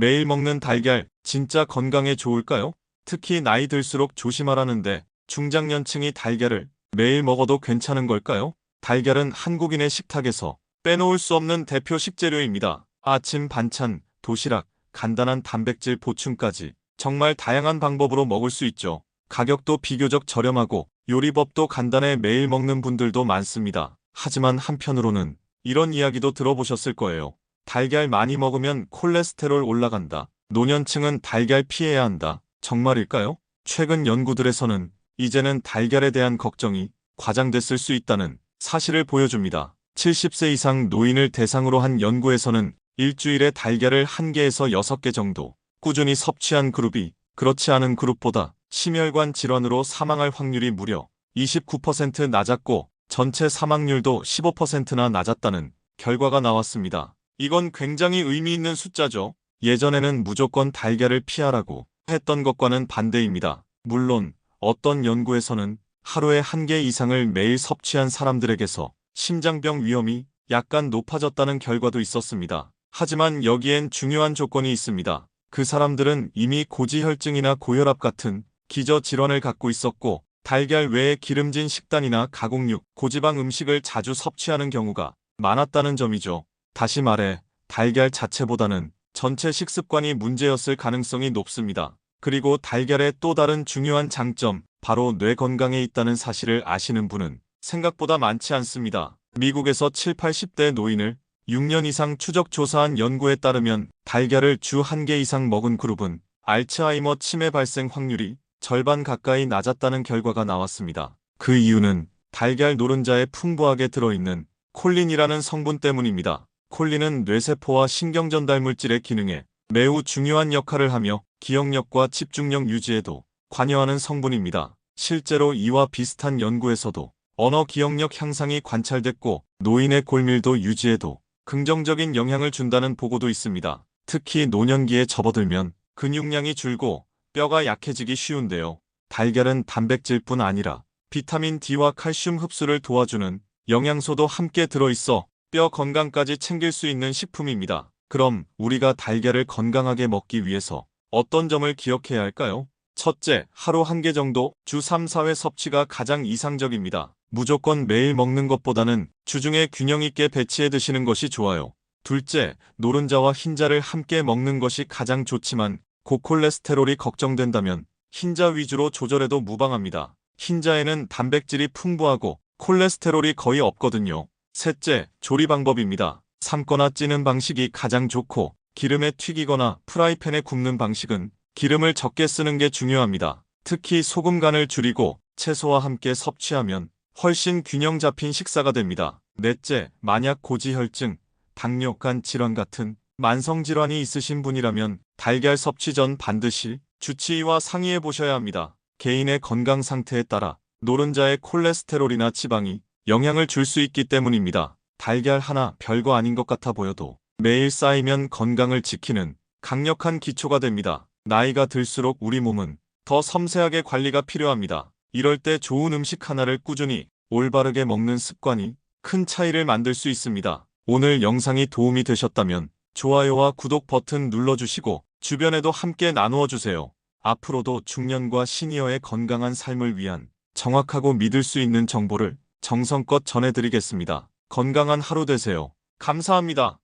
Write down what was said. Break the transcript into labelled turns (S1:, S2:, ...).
S1: 매일 먹는 달걀 진짜 건강에 좋을까요? 특히 나이 들수록 조심하라는데 중장년층이 달걀을 매일 먹어도 괜찮은 걸까요? 달걀은 한국인의 식탁에서 빼놓을 수 없는 대표 식재료입니다. 아침 반찬, 도시락, 간단한 단백질 보충까지 정말 다양한 방법으로 먹을 수 있죠. 가격도 비교적 저렴하고 요리법도 간단해 매일 먹는 분들도 많습니다. 하지만 한편으로는 이런 이야기도 들어보셨을 거예요. 달걀 많이 먹으면 콜레스테롤 올라간다. 노년층은 달걀 피해야 한다. 정말일까요? 최근 연구들에서는 이제는 달걀에 대한 걱정이 과장됐을 수 있다는 사실을 보여줍니다. 70세 이상 노인을 대상으로 한 연구에서는 일주일에 달걀을 1개에서 6개 정도 꾸준히 섭취한 그룹이 그렇지 않은 그룹보다 심혈관 질환으로 사망할 확률이 무려 29% 낮았고 전체 사망률도 15%나 낮았다는 결과가 나왔습니다. 이건 굉장히 의미 있는 숫자죠. 예전에는 무조건 달걀을 피하라고 했던 것과는 반대입니다. 물론 어떤 연구에서는 하루에 한 개 이상을 매일 섭취한 사람들에게서 심장병 위험이 약간 높아졌다는 결과도 있었습니다. 하지만 여기엔 중요한 조건이 있습니다. 그 사람들은 이미 고지혈증이나 고혈압 같은 기저 질환을 갖고 있었고 달걀 외에 기름진 식단이나 가공육, 고지방 음식을 자주 섭취하는 경우가 많았다는 점이죠. 다시 말해 달걀 자체보다는 전체 식습관이 문제였을 가능성이 높습니다. 그리고 달걀의 또 다른 중요한 장점, 바로 뇌 건강에 있다는 사실을 아시는 분은 생각보다 많지 않습니다. 미국에서 7, 80대 노인을 6년 이상 추적 조사한 연구에 따르면 달걀을 주 한 개 이상 먹은 그룹은 알츠하이머 치매 발생 확률이 절반 가까이 낮았다는 결과가 나왔습니다. 그 이유는 달걀 노른자에 풍부하게 들어있는 콜린이라는 성분 때문입니다. 콜린은 뇌세포와 신경전달 물질의 기능에 매우 중요한 역할을 하며 기억력과 집중력 유지에도 관여하는 성분입니다. 실제로 이와 비슷한 연구에서도 언어 기억력 향상이 관찰됐고 노인의 골밀도 유지에도 긍정적인 영향을 준다는 보고도 있습니다. 특히 노년기에 접어들면 근육량이 줄고 뼈가 약해지기 쉬운데요. 달걀은 단백질뿐 아니라 비타민 D와 칼슘 흡수를 도와주는 영양소도 함께 들어있어 뼈 건강까지 챙길 수 있는 식품입니다. 그럼 우리가 달걀을 건강하게 먹기 위해서 어떤 점을 기억해야 할까요? 첫째, 하루 한 개 정도 주 3, 4회 섭취가 가장 이상적입니다. 무조건 매일 먹는 것보다는 주중에 균형 있게 배치해 드시는 것이 좋아요. 둘째, 노른자와 흰자를 함께 먹는 것이 가장 좋지만 고콜레스테롤이 걱정된다면 흰자 위주로 조절해도 무방합니다. 흰자에는 단백질이 풍부하고 콜레스테롤이 거의 없거든요. 셋째, 조리 방법입니다. 삶거나 찌는 방식이 가장 좋고 기름에 튀기거나 프라이팬에 굽는 방식은 기름을 적게 쓰는 게 중요합니다. 특히 소금 간을 줄이고 채소와 함께 섭취하면 훨씬 균형 잡힌 식사가 됩니다. 넷째, 만약 고지혈증, 당뇨, 간 질환 같은 만성 질환이 있으신 분이라면 달걀 섭취 전 반드시 주치의와 상의해 보셔야 합니다. 개인의 건강 상태에 따라 노른자의 콜레스테롤이나 지방이 영향을 줄 수 있기 때문입니다. 달걀 하나 별거 아닌 것 같아 보여도 매일 쌓이면 건강을 지키는 강력한 기초가 됩니다. 나이가 들수록 우리 몸은 더 섬세하게 관리가 필요합니다. 이럴 때 좋은 음식 하나를 꾸준히 올바르게 먹는 습관이 큰 차이를 만들 수 있습니다. 오늘 영상이 도움이 되셨다면 좋아요와 구독 버튼 눌러주시고 주변에도 함께 나누어 주세요. 앞으로도 중년과 시니어의 건강한 삶을 위한 정확하고 믿을 수 있는 정보를 정성껏 전해드리겠습니다. 건강한 하루 되세요. 감사합니다.